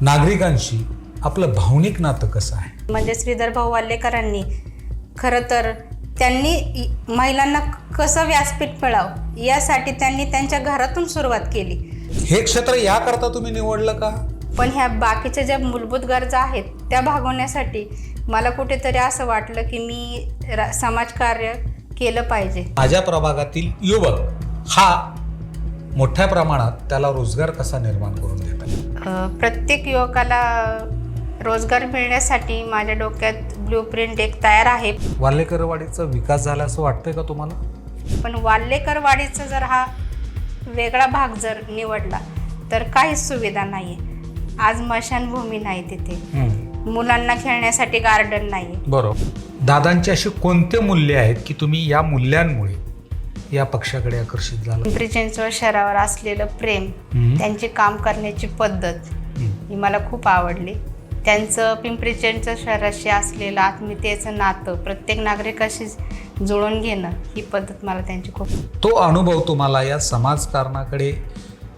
नागरिकांशी आपलं भावनिक नातं कसं आहे? म्हणजे श्रीधर भाऊ वाल्लेकरांनी खरं तर त्यांनी महिलांना कसं व्यासपीठ मिळावं यासाठी त्यांनी त्यांच्या घरातून सुरुवात केली. हे क्षेत्र याकरता तुम्ही निवडलं का? पण ह्या बाकीच्या ज्या मूलभूत गरजा आहेत त्या भागवण्यासाठी मला कुठेतरी असं वाटलं की मी समाजकार्य केलं पाहिजे. माझ्या प्रभागातील युवक हा मोठ्या प्रमाणात त्याला रोजगार कसा निर्माण करून देतात? अ, प्रत्येक युवकाला रोजगार मिळण्यासाठी माझ्या डोक्यात ब्ल्यू प्रिंट एक तयार आहे. वाल्लेकरवाडीचा विकास झाला असं वाटतंय का तुम्हाला? पण वाल्लेकर वाडीचा जर हा वेगळा भाग जर निवडला तर काहीच सुविधा नाही आहे आज मशानभूमी नाही तिथे. मुलांना खेळण्यासाठी गार्डन नाही बरोबर. दादांची अशी कोणते मूल्य आहेत की तुम्ही या मूल्यांमुळे या पक्षाकडे आकर्षित झाला पिंपरी चिंचवड शहरावर असलेलं प्रेम. त्यांची काम करण्याची पद्धत. ही मला खूप आवडली त्यांचं पिंपरी चिंचवड शहराशी असलेलं आत्मीयतेचं नातं प्रत्येक नागरिकाशी जुळून घेणं ही पद्धत मला त्यांची खूप तो अनुभव तुम्हाला या समाजकारणाकडे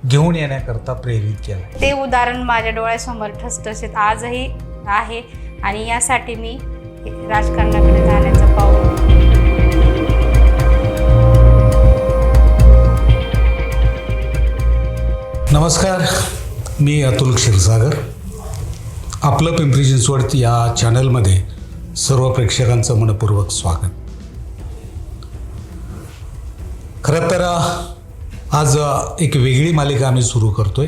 घेऊन येण्याकरता प्रेरित केला ते उदाहरण माझ्या डोळ्यासमोर ठसठसीत आजही आहे आणि यासाठी मी राजकारणाकडे जाण्याचं नमस्कार मी अतुल क्षीरसागर. आपलं पिंपरी चिंचवड या चॅनलमध्ये सर्व प्रेक्षकांचं मनपूर्वक स्वागत. खरं तर आज एक वेगळी मालिका आम्ही सुरू करतोय.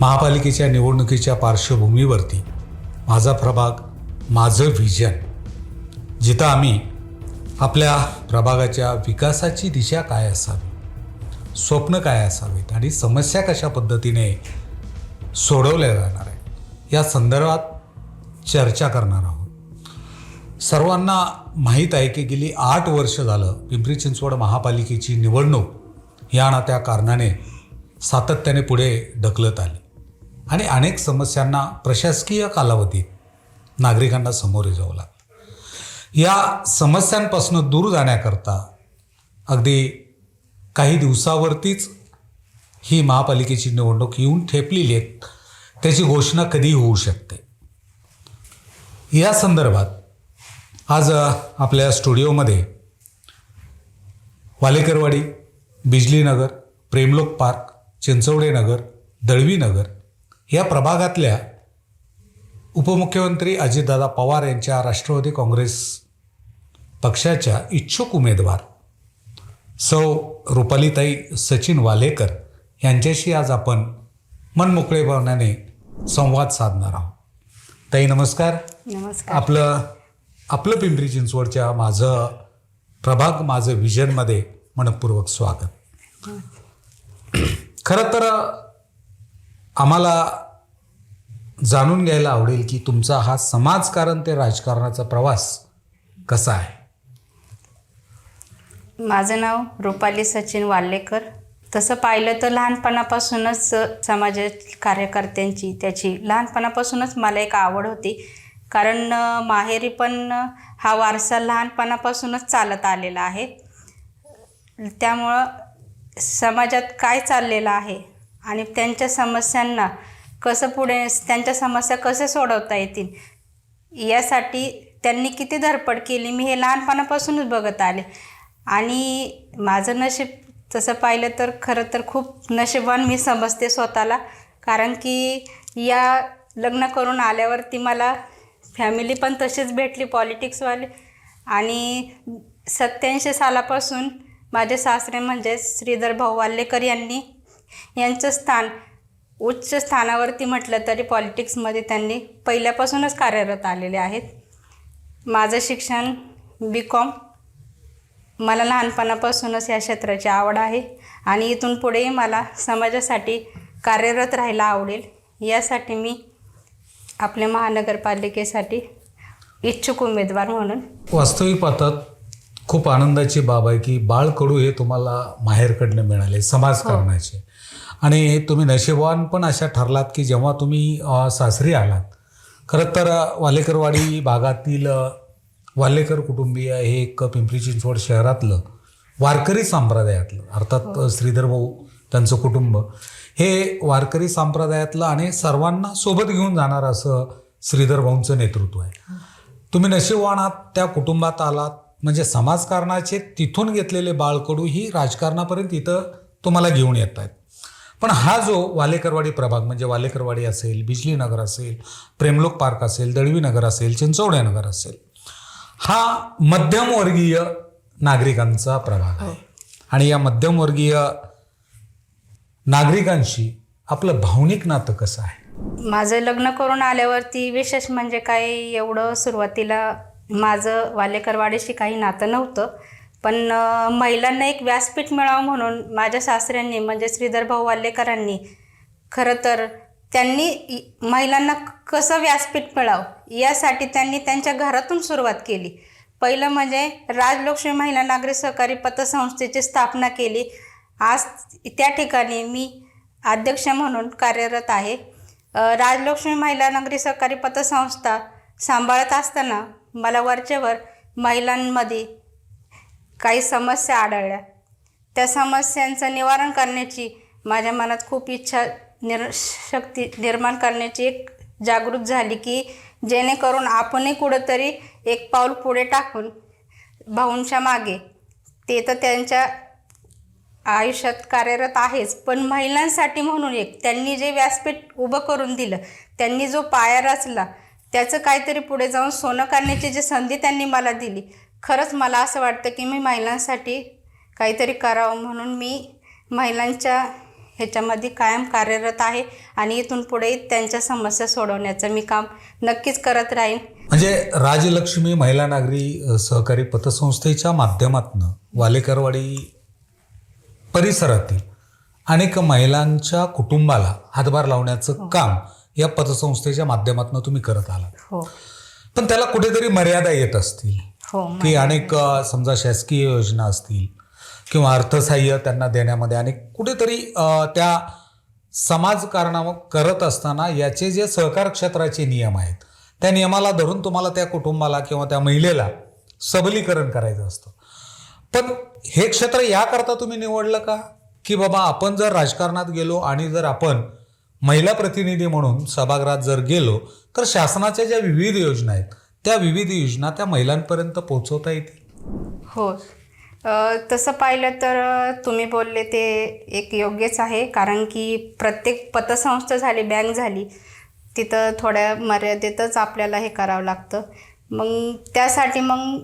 महापालिकेच्या निवडणुकीच्या पार्श्वभूमीवरती माझा प्रभाग माझं व्हिजन जिथं आम्ही आपल्या प्रभागाच्या विकासाची दिशा काय असावी? स्वप्न काय असावीत आणि समस्या कशा पद्धतीने सोडवल्या जाणार आहे या संदर्भात चर्चा करणार आहोत. सर्वांना माहीत आहे की गेली आठ वर्ष झालं पिंपरी चिंचवड महापालिकेची निवडणूक या ना त्या कारणाने सातत्याने पुढे ढकलत आली. आणि अनेक समस्यांना प्रशासकीय कालावधीत नागरिकांना सामोरे जावं लागलं. या समस्यांपासून दूर जाण्याकरता अगदी काही दिवसावरतीच ही महापालिकेची निवडणूक येऊन ठेपलेली आहे त्याची घोषणा कधी होऊ शकते. या संदर्भात आज आपल्या स्टुडिओमध्ये वालेकरवाडी बिजलीनगर प्रेमलोक पार्क चिंचवडे नगर दळवी नगर या प्रभागातल्या उपमुख्यमंत्री अजितदादा पवार यांच्या राष्ट्रवादी काँग्रेस पक्षाच्या इच्छुक उमेदवार सौ रुपालीताई सचिन वालेकर यांच्याशी आज आपण मनमोकळेपणाने संवाद साधणार आहोत. ताई नमस्कार. नमस्कार. आपलं आपलं पिंपरी चिंचवडच्या माझं प्रभाग माझं विजनमध्ये मनपूर्वक स्वागत. खरं तर आम्हाला जाणून घ्यायला आवडेल की तुमचा हा समाजकारण ते राजकारणाचा प्रवास कसा आहे? माझं नाव रुपाली सचिन वाल्लेकर तसं पाहिलं तर लहानपणापासूनच समाज कार्यकर्त्यांची त्याची लहानपणापासूनच मला एक आवड होती. कारण माहेरी पण हा वारसा लहानपणापासूनच चालत आलेला आहे. त्यामुळं समाजात काय चाललेलं आहे आणि त्यांच्या समस्यांना कसं पुढे त्यांच्या समस्या कसे सोडवता येतील यासाठी त्यांनी किती धडपड केली मी हे लहानपणापासूनच बघत आले. आणि माझं नशीब तसं पाहिलं तर खरं तर खूप नशिबान मी समजते स्वतःला. कारण की या लग्न करून आल्यावरती मला फॅमिली पण तशीच भेटली पॉलिटिक्सवाले आणि सत्याऐंशी सालापासून माझे सासरे म्हणजे श्रीधर भाऊ वाल्लेकर यांनी यांचं स्थान उच्च स्थानावरती म्हटलं तरी पॉलिटिक्समध्ये त्यांनी पहिल्यापासूनच कार्यरत आलेले आहेत. माझं शिक्षण बी कॉम मला लहानपणापासूनच या क्षेत्राची आवड आहे आणि इथून पुढेही मला समाजासाठी कार्यरत राहायला आवडेल. यासाठी मी आपल्या महानगरपालिकेसाठी इच्छुक उमेदवार म्हणून. वास्तविक पाहतात खूप आनंदाची बाब आहे की बाळ कडू हे तुम्हाला माहेरकडनं मिळाले समाजकारणाचे आणि तुम्ही नशिबवान पण अशा ठरलात की जेव्हा तुम्ही सासरी आलात. खरं तर वालेकरवाडी भागातील वालेकर कुटुंबीय हे एक पिंपरी चिंचवड शहरातलं वारकरी संप्रदायातलं अर्थात श्रीधर भाऊ त्यांचं कुटुंब. हे वारकरी संप्रदायातलं आणि सर्वांना सोबत घेऊन जाणार असं श्रीधर भाऊंचं नेतृत्व आहे. तुम्ही नशीबवान आहात त्या कुटुंबात आलात म्हणजे समाजकारणाचे तिथून घेतलेले बाळकडू ही राजकारणापर्यंत इथं तुम्हाला घेऊन येत आहेत. पण हा जो वालेकरवाडी प्रभाग म्हणजे वालेकरवाडी असेल बिजली नगर असेल प्रेमलोक पार्क असेल दळवी नगर असेल चिंचवडे नगर असेल हा मध्यमवर्गीय नागरिकांचा प्रभाग आहे. आणि या मध्यमवर्गीय नागरिकांशी आपलं भावनिक नातं कसं आहे? माझं लग्न करून आल्यावरती विशेष म्हणजे काय एवढं सुरुवातीला माझं वालेकरवाडीशी काही नातं नव्हतं. पण महिलांना एक व्यासपीठ मिळावं म्हणून माझ्या सासऱ्यांनी म्हणजे श्रीधर भाऊ वाल्लेकरांनी खरं तर त्यांनी इ- महिलांना कसं व्यासपीठ मिळावं? यासाठी त्यांनी त्यांच्या घरातून सुरुवात केली. पहिलं म्हणजे राजलक्ष्मी महिला नागरी सहकारी पतसंस्थेची स्थापना केली. आज त्या ठिकाणी मी अध्यक्ष म्हणून कार्यरत आहे. राजलक्ष्मी महिला नागरी सहकारी पतसंस्था सांभाळत असताना मला वरचेवर महिलांमध्ये काही समस्या आढळल्या. त्या समस्यांचं निवारण करण्याची माझ्या मनात खूप इच्छा निर् शक्ती निर्माण करण्याची एक जागृत झाली की जेणेकरून आपणही कुठंतरी एक पाऊल पुढे टाकून भाऊंच्या मागे. ते तर त्यांच्या आयुष्यात कार्यरत आहेच. पण महिलांसाठी म्हणून एक त्यांनी जे व्यासपीठ उभं करून दिलं त्यांनी जो पाया रचला त्याचं काहीतरी पुढे जाऊन सोनं करण्याची जी संधी त्यांनी मला दिली खरंच मला असं वाटतं की मी महिलांसाठी काहीतरी करावं म्हणून मी महिलांच्या ह्याच्यामध्ये कायम कार्यरत आहे आणि इथून पुढे त्यांच्या समस्या सोडवण्याचं मी काम नक्कीच करत राहीन. म्हणजे राजलक्ष्मी महिला नागरी सहकारी पतसंस्थेच्या माध्यमातून वालेकरवाडी परिसरातील अनेक महिलांच्या कुटुंबाला हातभार लावण्याचं काम या पतसंस्थेच्या माध्यमातून तुम्ही करत आलात. हो. पण त्याला कुठेतरी मर्यादा येत असतील हो की अनेक समजा शासकीय योजना असतील किंवा अर्थसाह्य त्यांना देण्यामध्ये. आणि कुठेतरी त्या समाजकारणा करत असताना याचे जे सहकार क्षेत्राचे नियम आहेत त्या नियमाला धरून तुम्हाला त्या कुटुंबाला किंवा त्या महिलेला सबलीकरण करायचं असतं. पण हे क्षेत्र याकरता तुम्ही निवडलं का? की बाबा आपण जर राजकारणात गेलो आणि जर आपण महिला प्रतिनिधी म्हणून सभागृहात जर गेलो तर शासनाच्या ज्या विविध योजना आहेत त्या विविध योजना त्या महिलांपर्यंत पोहोचवता येतील? हो. तसं पाहिलं तर तुम्ही बोलले ते एक योग्यच आहे. कारण की प्रत्येक पतसंस्था झाली बँक झाली तिथं थोड्या मर्यादेतच आपल्याला हे करावं लागतं. मग त्यासाठी मग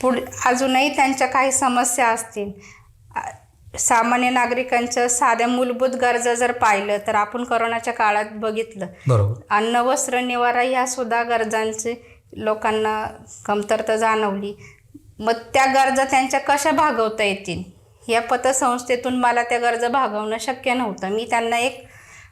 पुढ अजूनही त्यांच्या काही समस्या असतील. सामान्य नागरिकांच्या साध्या मूलभूत गरजा जर पाहिलं तर आपण करोनाच्या काळात बघितलं. अन्न वस्त्र निवारा ह्या सुद्धा गरजांचे लोकांना कमतरता जाणवली. मग त्या गरजा त्यांच्या कशा भागवता येतील? या पतसंस्थेतून मला त्या गरजा भागवणं शक्य नव्हतं. मी त्यांना एक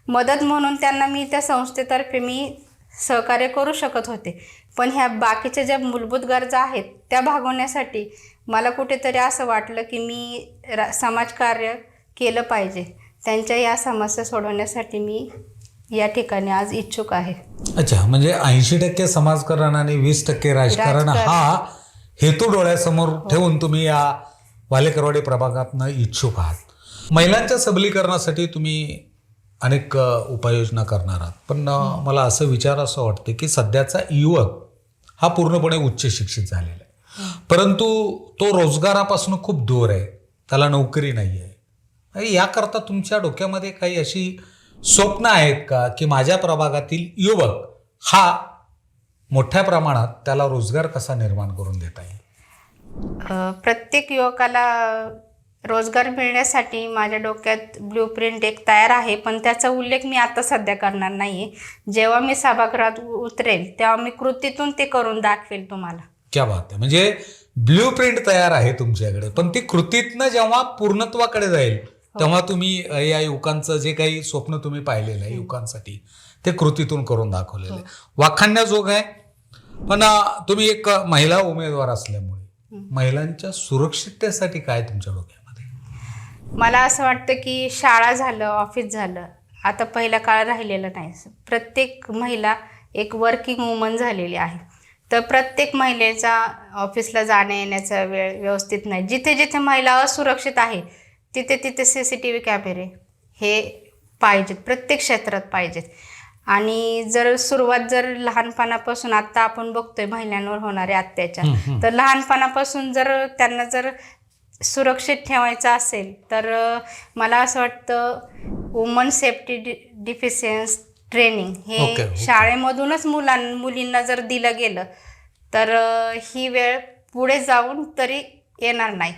मदत म्हणून त्यांना मी त्या संस्थेतर्फे मी सहकार्य करू शकत होते. पण ह्या बाकीच्या ज्या मूलभूत गरजा आहेत त्या भागवण्यासाठी मला कुठेतरी असं वाटलं की मी रा समाजकार्य केलं पाहिजे. त्यांच्या या समस्या सोडवण्यासाठी मी या ठिकाणी आज इच्छुक आहे. अच्छा म्हणजे ऐंशी टक्के समाजकारण आणि वीस टक्के राजकारण. हा हेतू डोळ्यासमोर ठेवून तुम्ही या वालेकरवाडी प्रभागातनं इच्छुक आहात. महिलांच्या सबलीकरणासाठी तुम्ही अनेक उपाययोजना करणार आहात. पण मला असं विचार असं वाटतं की सध्याचा युवक हा पूर्णपणे उच्च शिक्षित झालेला आहे. परंतु तो रोजगारापासून खूप दूर आहे. त्याला नोकरी नाही आहे याकरता तुमच्या डोक्यामध्ये काही अशी स्वप्न आहेत का की माझ्या प्रभागातील युवक हा मोठ्या प्रमाणात त्याला रोजगार कसा निर्माण करून देता येईल? प्रत्येक युवकाला रोजगार मिळण्यासाठी माझ्या डोक्यात ब्ल्यू प्रिंट एक तयार आहे पण त्याचा उल्लेख मी आता सध्या करणार नाही जेव्हा मी सभागृहात उतरेल तेव्हा मी कृतीतून ते करून दाखवेल तुम्हाला. क्या बात आहे. म्हणजे ब्ल्यू प्रिंट तयार आहे तुमच्याकडे पण ती कृतीतनं जेव्हा पूर्णत्वाकडे जाईल तेव्हा तुम्ही या युवकांचं जे काही स्वप्न तुम्ही पाहिलेलं आहे युवकांसाठी ते कृतीतून करून दाखवलेलं आहे. वाखाणण्याजोग आहे? पण तुम्ही एक महिला उमेदवार असल्यामुळे महिलांच्या सुरक्षिततेसाठी काय तुमच्या डोक्यामध्ये? मला असं वाटतं की शाळा झालं ऑफिस झालं आता पहिला काळ राहिलेला नाही. प्रत्येक महिला एक वर्किंग वुमन झालेली आहे. तर प्रत्येक महिलेचा ऑफिसला जाण्या येण्याचा वेळ व्यवस्थित नाही. जिथे जिथे महिला असुरक्षित आहे तिथे तिथे सी सी टी व्ही कॅमेरे हे पाहिजेत प्रत्येक क्षेत्रात पाहिजेत. आणि जर सुरुवात जर लहानपणापासून आता आपण बघतोय महिलांवर होणारे अत्याचार तर लहानपणापासून जर त्यांना जर सुरक्षित ठेवायचं असेल तर मला असं वाटतं वुमन सेफ्टी डि डिफिशियन्स ट्रेनिंग हे. शाळेमधूनच मुलां मुलींना जर दिलं गेलं तर ही वेळ पुढे जाऊन तरी येणार नाही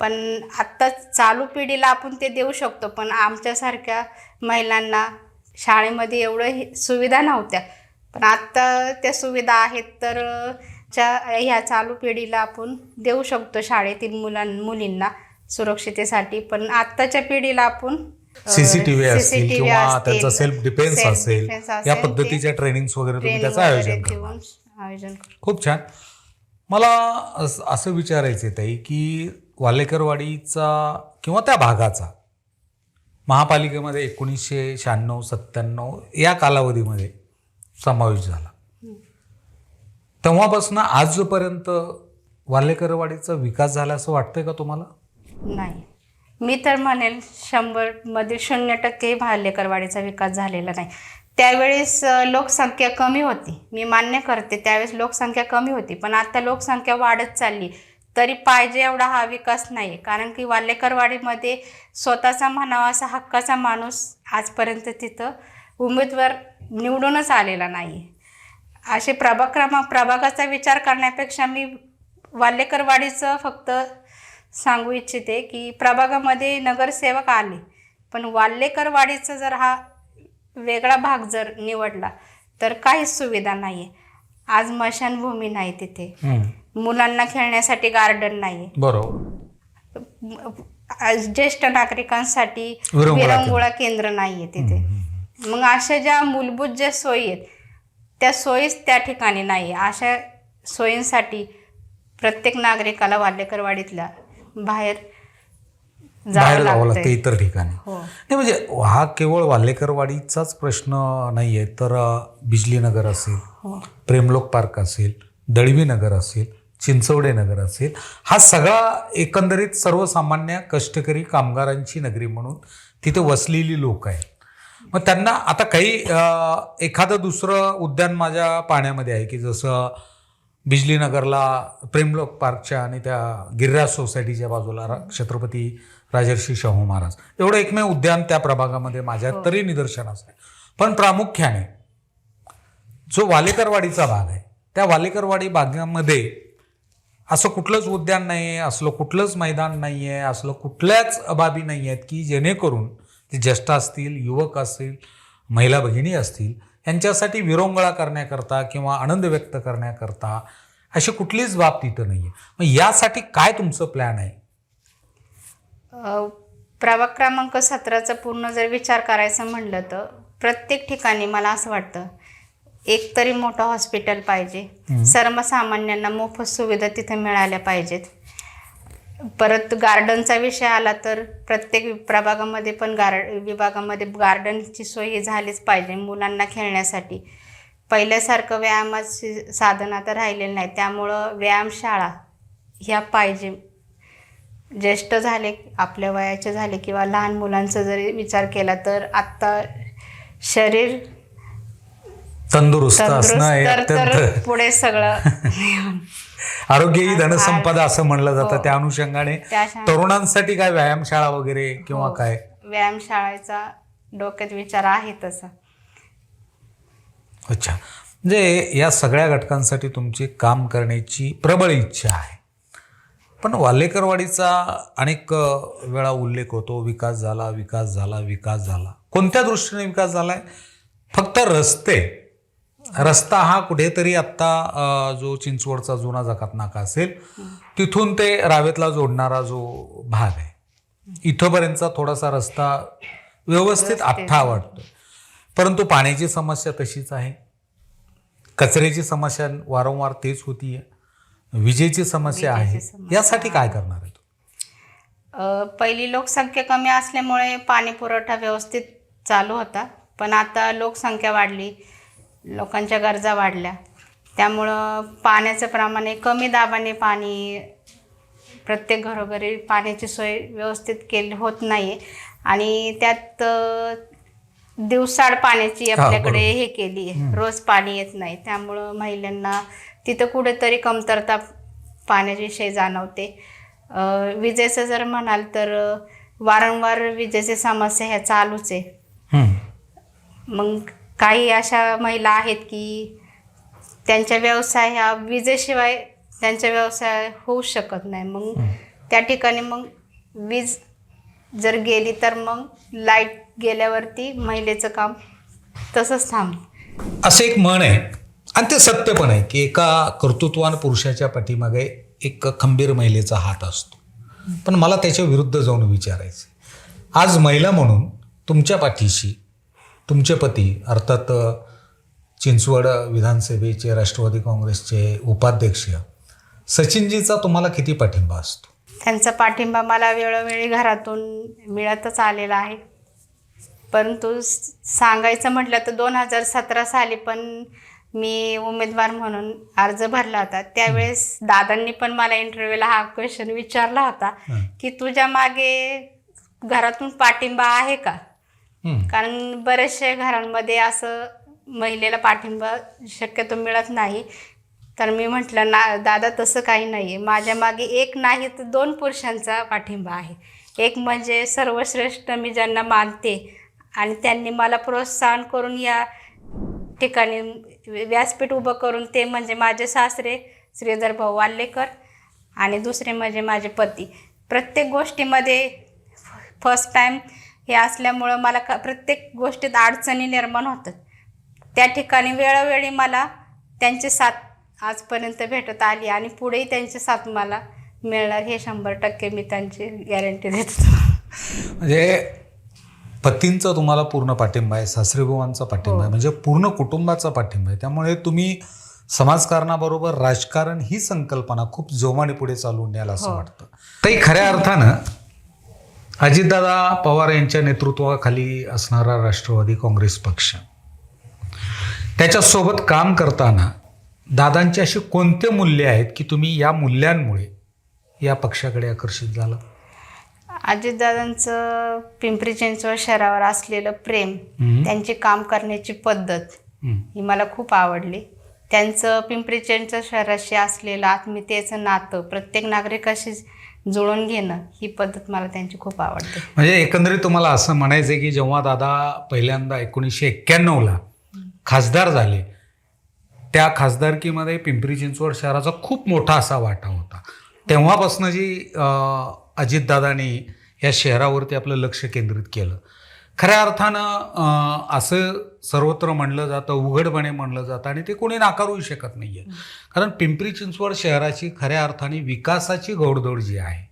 पण आत्ता चालू पिढीला आपण ते देऊ शकतो पण आमच्यासारख्या महिलांना शाळेमध्ये एवढं सुविधा नव्हत्या. पण आत्ता त्या सुविधा आहेत तर च्या ह्या चालू पिढीला आपण देऊ शकतो शाळेतील मुलां मुलींना सुरक्षितेसाठी. पण आत्ताच्या पिढीला आपण सीसीटीव्ही असतील किंवा त्यांचा सेल्फ डिफेन्स असेल या पद्धतीच्या ट्रेनिंग्स वगैरे तुम्ही त्याचं आयोजन आयोजन खूप छान. मला अस- विचारायचं ताई की वालेकरवाडीचा किंवा त्या भागाचा महापालिकेमध्ये एकोणीसशे शहाण्णव सत्त्याण्णव या कालावधीमध्ये समावेश झाला. तेव्हापासून आजपर्यंत वालेकरवाडीचा विकास झाला असं वाटतंय का तुम्हाला? नाही. मी तर म्हणेल शंभरमध्ये शून्य टक्के भालेकरवाडीचा विकास झालेला नाही. त्यावेळेस लोकसंख्या कमी होती. मी मान्य करते त्यावेळेस लोकसंख्या कमी होती. पण आता लोकसंख्या वाढत चालली. तरी पाहिजे एवढा हा विकास नाही. कारण की वाल्लेकरवाडीमध्ये स्वतःचा म्हणावा असा हक्काचा माणूस आजपर्यंत तिथं उमेदवार निवडूनच आलेला नाही. असे प्रभाग क्रमा प्रभागाचा विचार करण्यापेक्षा मी वाल्हेकरवाडीचं फक्त सांगू इच्छिते की प्रभागामध्ये नगरसेवक आले. पण वाल्हेकरवाडीचा जर हा वेगळा भाग जर निवडला तर काहीच सुविधा नाही आहे आज मशानभूमी नाही तिथे. मुलांना खेळण्यासाठी गार्डन नाही बरोबर. ज्येष्ठ नागरिकांसाठी विरंगुळा केंद्र. नाही आहे तिथे. मग अशा ज्या मूलभूत ज्या सोयी आहेत त्या सोयीच त्या ठिकाणी नाही अशा सोयींसाठी प्रत्येक नागरिकाला वाल्हेकरवाडीतल्या बाहेर बाहेर जावं लागतं इतर ठिकाणी. हो. नाही म्हणजे हा केवळ वाल्हेकरवाडीचाच प्रश्न नाही आहे तर बिजलीनगर असेल हो. प्रेमलोक पार्क असेल दळवी नगर असेल चिंचवडे नगर असेल हा सगळा एकंदरीत सर्वसामान्य कष्टकरी कामगारांची नगरी म्हणून तिथे वसलेली लोक आहेत. मग त्यांना आता काही एखादं दुसरं उद्यान माझ्या पाण्यामध्ये आहे की जसं बिजलीनगरला प्रेमलोक पार्कच्या आणि त्या गिरिराज सोसायटीच्या बाजूला रा- छत्रपती राजर्षी शाहू महाराज. एवढं एकमेव उद्यान त्या प्रभागामध्ये माझ्या तरी निदर्शनास आहे. पण प्रामुख्याने जो वालेकरवाडीचा भाग आहे त्या वालेकरवाडी भागामध्ये असं कुठलंच उद्यान नाही आहे असलं कुठलंच मैदान नाही आहे असलं कुठल्याच बाबी नाही आहेत की जेणेकरून ते ज्येष्ठ असतील युवक असतील महिला भगिनी असतील यांच्यासाठी विरंगुळा करण्याकरता किंवा आनंद व्यक्त करण्याकरता अशी कुठलीच बाब तिथं नाही आहे मग यासाठी काय तुमचं प्लॅन आहे? प्रभाग क्रमांक सतराचा पूर्ण जर विचार करायचा म्हणलं तर प्रत्येक ठिकाणी मला असं वाटतं एक तरी मोठं हॉस्पिटल पाहिजे. सर्वसामान्यांना मोफत सुविधा तिथे मिळाल्या पाहिजेत. परत गार्डनचा विषय आला तर प्रत्येक प्रभागामध्ये पण गार विभागामध्ये गार्डनची सोय झालीच पाहिजे मुलांना खेळण्यासाठी. पहिल्यासारखं व्यायामाची साधन आता राहिलेलं नाही त्यामुळं व्यायामशाळा ह्या पाहिजे. ज्येष्ठ झाले आपल्या वयाचे झाले किंवा लहान मुलांचा जरी विचार केला तर आत्ता शरीर तंदुरुस्त असणं हे तंदुरुस्त तर तर अत्यंत पुढे सगळं आरोग्य ही धनसंपदा असं म्हणलं जातं. हो. त्या अनुषंगाने त्या तरुणांसाठी काय व्यायामशाळा वगैरे किंवा हो. काय? व्यायामशाळेचा डोक्यात विचार आहे तसा. अच्छा. म्हणजे या सगळ्या घटकांसाठी तुमची काम करण्याची प्रबळ इच्छा आहे. पण वालेकरवाडीचा अनेक अ, वेळा उल्लेख होतो विकास झाला विकास झाला विकास झाला. कोणत्या दृष्टीने विकास झालाय? फक्त रस्ते. रस्ता हा कुठेतरी आत्ता जो चिंचवडचा जुना जकात नाका असेल तिथून ते रावेतला जोडणारा जो भाग आहे. इथंपर्यंतचा थोडासा रस्ता व्यवस्थित आठ्ठा वाटतो परंतु पाण्याची समस्या तशीच आहे. कचऱ्याची समस्या वारंवार तेच होतीये. विजेची समस्या आहे. विजेची समस्या. यासाठी काय करणार आहे तू? पहिली लोकसंख्या कमी असल्यामुळे पाणी पुरवठा व्यवस्थित चालू होता. पण आता लोकसंख्या वाढली. लोकांच्या गरजा वाढल्या. त्यामुळं पाण्याचं प्रमाण हे कमी दाबाने पाणी प्रत्येक घरोघरी पाण्याची सोय व्यवस्थित केली होत नाही आहे आणि त्यात दिवसाड पाण्याची आपल्याकडे. हे केली आहे. रोज पाणी येत नाही. त्यामुळं महिलांना तिथं कुठेतरी कमतरता पाण्याविषयी जाणवते. विजेचं जर म्हणाल तर वारंवार विजेची समस्या ह्या चालूच आहे. मग काही अशा महिला आहेत की त्यांच्या व्यवसाय ह्या विजेशिवाय त्यांचा व्यवसाय होऊ शकत नाही. मग त्या ठिकाणी मग वीज जर गेली तर मग लाइट गेल्यावरती महिलेचं काम तसंच थांब असं एक म्हण आहे. आणि ते सत्य पण आहे की एका कर्तृत्वान पुरुषाच्या पाठीमागे एक खंबीर महिलेचा हात असतो. पण मला त्याच्या विरुद्ध जाऊन विचारायचं आज महिला म्हणून तुमच्या पाठीशी तुमचे पती अर्थात चिंचवड विधानसभेचे राष्ट्रवादी काँग्रेसचे उपाध्यक्ष सचिनजीचा तुम्हाला किती पाठिंबा असतो त्यांचा पाठिंबा मला वेळोवेळी घरातून मिळतच आलेला आहे परंतु सांगायचं म्हटलं तर दोन हजार सतरा साली पण मी उमेदवार म्हणून अर्ज भरला होता त्यावेळेस दादांनी पण मला इंटरव्ह्यूला हा क्वेश्चन विचारला होता. की तुझ्या मागे घरातून पाठिंबा आहे का. कारण बऱ्याचशा घरांमध्ये असं महिलेला पाठिंबा शक्यतो मिळत नाही. तर मी म्हटलं ना दादा तसं काही नाही आहे माझ्या मागे एक नाही तर दोन पुरुषांचा पाठिंबा आहे. एक म्हणजे सर्वश्रेष्ठ मी ज्यांना मानते आणि त्यांनी मला प्रोत्साहन करून या ठिकाणी व्यासपीठ उभं करून ते म्हणजे माझे सासरे श्रीधर भाऊ वाल्लेकर आणि दुसरे म्हणजे माझे पती. प्रत्येक गोष्टीमध्ये फर्स्ट टाईम हे असल्यामुळं मला का प्रत्येक गोष्टीत अडचणी निर्माण होतात. त्या ठिकाणी वेळोवेळी मला त्यांची साथ आजपर्यंत भेटत आली आणि पुढेही त्यांची साथ मला मिळणार हे शंभर टक्के मी त्यांची गॅरंटी देतो. म्हणजे पतींचा तुम्हाला पूर्ण पाठिंबा आहे सासरेबुवांचा पाठिंबा आहे म्हणजे पूर्ण कुटुंबाचा पाठिंबा आहे. त्यामुळे तुम्ही समाजकारणाबरोबर राजकारण ही संकल्पना खूप जोमाने पुढे चालवून न्याल असं हो. वाटतं. ताई खऱ्या अर्थानं अजितदादा पवार यांच्या नेतृत्वाखाली असणारा राष्ट्रवादी काँग्रेस पक्ष त्याच्यासोबत काम करताना दादांची अशी कोणते मूल्य आहेत की तुम्ही या मूल्यांमुळे या पक्षाकडे आकर्षित झाला अजितदादांचं पिंपरी चिंचवड शहरावर असलेलं प्रेम. त्यांची काम करण्याची पद्धत. ही मला खूप आवडली त्यांचं पिंपरी चिंचवड शहराशी असलेलं आत्मीयतेचं नातं प्रत्येक नागरिकाशी जुळून घेणं ही पद्धत मला त्यांची खूप आवडते. म्हणजे एकंदरीत तुम्हाला असं म्हणायचं आहे की जेव्हा दादा पहिल्यांदा एकोणीसशे एक्क्याण्णवला खासदार झाले त्या खासदारकीमध्ये पिंपरी चिंचवड शहराचा खूप मोठा असा वाटा होता. तेव्हापासून जी अजितदादांनी या शहरावरती आपलं लक्ष केंद्रित केलं खऱ्या अर्थानं असं सर्वत्र म्हणलं जातं उघडपणे म्हणलं जातं आणि ते कोणी नाकारूही शकत नाही आहे कारण पिंपरी चिंचवड शहराची खऱ्या अर्थाने विकासाची घोडदौड जी आहे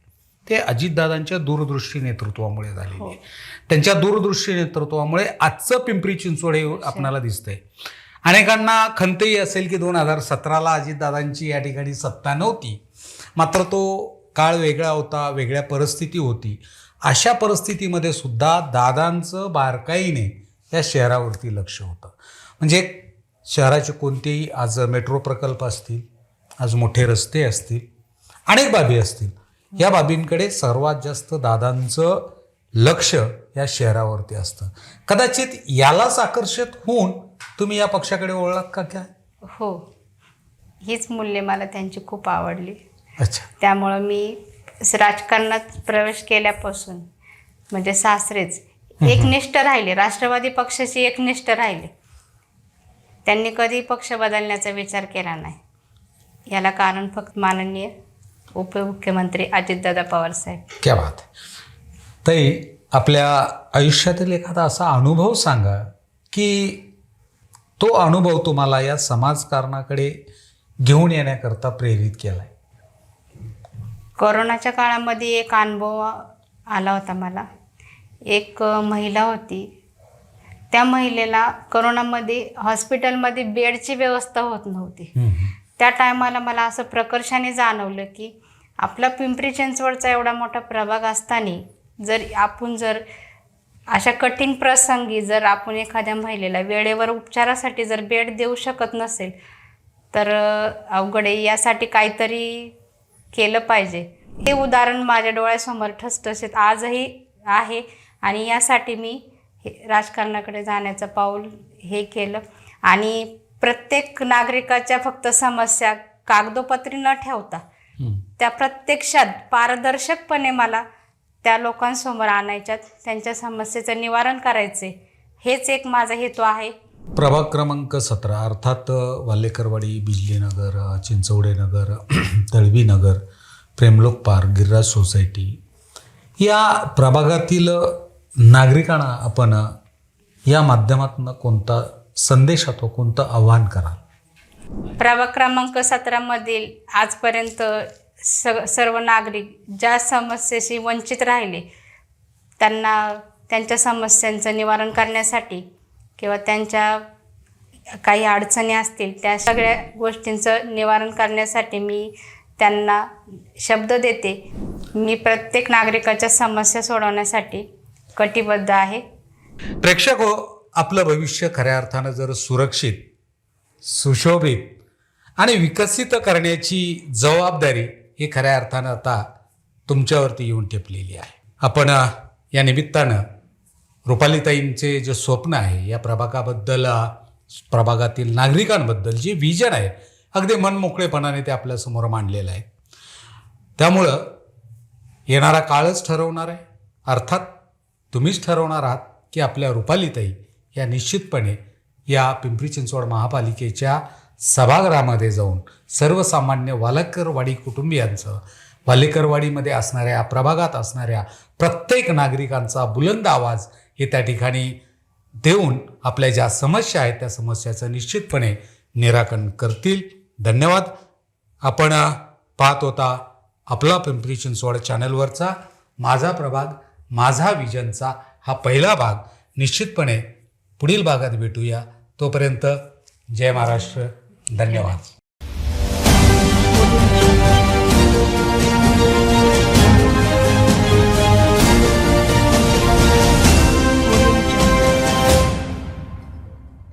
ते अजितदादांच्या दूरदृष्टी नेतृत्वामुळे झालेली आहे. त्यांच्या दूरदृष्टी नेतृत्वामुळे आजचं पिंपरी चिंचवड हे आपल्याला दिसतंय. अनेकांना खंतही असेल की दोन हजार सतराला अजितदादांची या ठिकाणी सत्ता नव्हती. मात्र तो काळ वेगळा होता वेगळ्या परिस्थिती होती. अशा परिस्थितीमध्ये सुद्धा दादांचं बारकाईने या शहरावरती लक्ष होतं. म्हणजे शहराचे कोणतेही आज मेट्रो प्रकल्प असतील आज मोठे रस्ते असतील अनेक बाबी असतील या बाबींकडे सर्वात जास्त दादांचं लक्ष या शहरावरती असतं. कदाचित यालाच आकर्षित होऊन तुम्ही या पक्षाकडे वळलात का काय? हो. हीच मूल्ये मला त्यांची खूप आवडली. अच्छा. त्यामुळं मी राजकारणात प्रवेश केल्यापासून म्हणजे सासरेच एकनिष्ठ राहिले. राष्ट्रवादी पक्षाची एकनिष्ठ राहिले. त्यांनी कधी पक्ष बदलण्याचा विचार केला नाही. याला कारण फक्त माननीय उपमुख्यमंत्री अजितदादा पवार साहेब. क्या बात ताई आपल्या आयुष्यातील एखादा असा अनुभव सांगा की तो अनुभव तुम्हाला या समाजकारणाकडे घेऊन येण्याकरता प्रेरित केला आहे कोरोनाच्या काळामध्ये एक अनुभव आला होता मला. एक महिला होती. त्या महिलेला कोरोनामध्ये हॉस्पिटलमध्ये बेडची व्यवस्था होत नव्हती. त्या टायमाला मला असं प्रकर्षाने जाणवलं की आपला पिंपरी चिंचवडचा एवढा मोठा प्रभाग असताना जर आपण जर अशा कठीण प्रसंगी जर आपण एखाद्या महिलेला वेळेवर उपचारासाठी जर बेड देऊ शकत नसेल तर अवघड आहे. यासाठी काहीतरी केलं पाहिजे. हे उदाहरण माझ्या डोळ्यासमोर ठसठसीत आजही आहे आणि यासाठी मी हे राजकारणाकडे जाण्याचं पाऊल हे केलं. आणि प्रत्येक नागरिकाच्या फक्त समस्या कागदोपत्री न ठेवता. त्या प्रत्यक्षात पारदर्शकपणे मला त्या लोकांसमोर आणायच्यात. त्यांच्या समस्येचं निवारण करायचे हेच एक माझा हेतू आहे. प्रभाग क्रमांक सतरा अर्थात अ, वाल्लेकरवाडी बिजलीनगर चिंचवडेनगर तळवीनगर प्रेमलोक पार्क गिरिराज सोसायटी. या प्रभागातील नागरिकांना आपण या माध्यमातून कोणता संदेश अथवा कोणतं आव्हान कराल? प्रभाग क्रमांक सतरामधील आजपर्यंत स सर्व नागरिक ज्या समस्येशी वंचित राहिले त्यांना त्यांच्या समस्यांचं निवारण करण्यासाठी किंवा त्यांच्या काही अडचणी असतील त्या सगळ्या गोष्टींचं निवारण करण्यासाठी मी त्यांना शब्द देते. मी प्रत्येक नागरिकाच्या समस्या सोडवण्यासाठी कटिबद्ध आहे. प्रेक्षक हो आपलं भविष्य खऱ्या अर्थानं जर सुरक्षित सुशोभित आणि विकसित करण्याची जबाबदारी ही खऱ्या अर्थानं आता तुमच्यावरती येऊन ठेपलेली आहे. आपण या निमित्तानं रुपालीताईंचे जे स्वप्न आहे या प्रभागाबद्दल प्रभागातील नागरिकांबद्दल जे विजन आहे अगदी मनमोकळेपणाने ते आपल्यासमोर मांडलेलं आहे. त्यामुळं येणारा काळच ठरवणार आहे. अर्थात तुम्हीच ठरवणार आहात की आपल्या रुपालीताई या निश्चितपणे या पिंपरी चिंचवड महापालिकेच्या सभागृहामध्ये जाऊन सर्वसामान्य वालकरवाडी कुटुंबियांचं वालेकरवाडीमध्ये असणाऱ्या प्रभागात असणाऱ्या प्रत्येक नागरिकांचा बुलंद आवाज हे त्या ठिकाणी देऊन आपल्या ज्या समस्या आहेत त्या समस्याचं निश्चितपणे निराकरण करतील. धन्यवाद. आपण पाहत होता आपला पिंपरी चिंचवड चॅनलवरचा माझा प्रभाग माझा विजनचा हा पहिला भाग. निश्चितपणे पुढील भागात भेटूया. तोपर्यंत जय महाराष्ट्र. धन्यवाद.